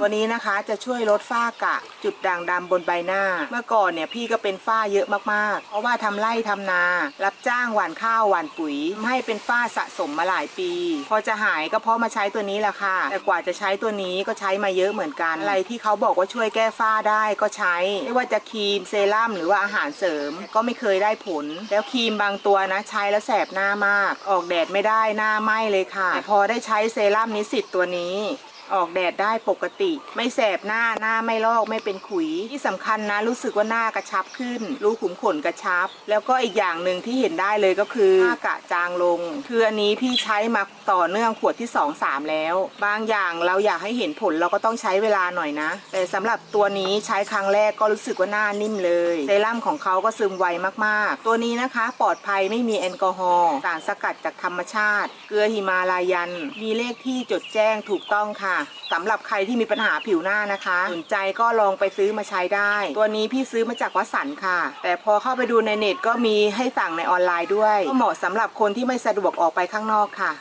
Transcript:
ตัวนี้นะคะจะช่วยลดฝ้ากระจุดด่างดำบนใบหน้า เมื่อก่อนเนี่ยพี่ก็เป็นฝ้าเยอะมากๆ เพราะว่าทำไร่ทำนา รับจ้างหว่านข้าวหว่านปุ๋ยให้เป็นฝ้าสะสมมาหลายปี พอจะหายก็เพราะมาใช้ตัวนี้แหละค่ะ แต่กว่าจะใช้ตัวนี้ก็ใช้มาเยอะเหมือนกัน อะไรที่เขาบอกว่าช่วยแก้ฝ้าได้ก็ใช้ ไม่ว่าจะครีมเซรั่มหรือว่าอาหารเสริม ก็ไม่เคยได้ผล แล้วครีมบางตัวนะใช้แล้วแสบหน้ามาก ออกแดดไม่ได้หน้าไหม้เลยค่ะ พอได้ใช้เซรั่มนิสิตตัวนี้ ออกแดดได้ปกติ ไม่แสบหน้าหน้าไม่ลอกไม่เป็นขุย ที่สำคัญนะรู้สึกว่าหน้ากระชับขึ้น รูขุมขนกระชับ แล้วก็อีกอย่างหนึ่งที่เห็นได้เลยก็คือหน้ากระจางลง คืออันนี้พี่ใช้มาต่อเนื่องขวดที่ 2 3 แล้ว บางอย่างเราอยากให้เห็นผลเราก็ต้องใช้เวลาหน่อยนะ แต่สำหรับตัวนี้ใช้ครั้งแรกก็รู้สึกว่าหน้านิ่มเลยเซรั่มของเขาก็ซึมไวมากๆ ตัวนี้นะคะปลอดภัยไม่มีแอลกอฮอล์สารสกัดจากธรรมชาติ เกลือหิมาลายัน มีเลขที่จดแจ้งถูกต้องค่ะสำหรับใครที่มีปัญหาผิวหน้านะคะ สนใจก็ลองไปซื้อมาใช้ได้ ตัวนี้พี่ซื้อมาจากวัดสันค่ะ แต่พอเข้าไปดูในเน็ตก็มีให้สั่งในออนไลน์ด้วย ก็เหมาะสำหรับคนที่ไม่สะดวกออกไปข้างนอกค่ะ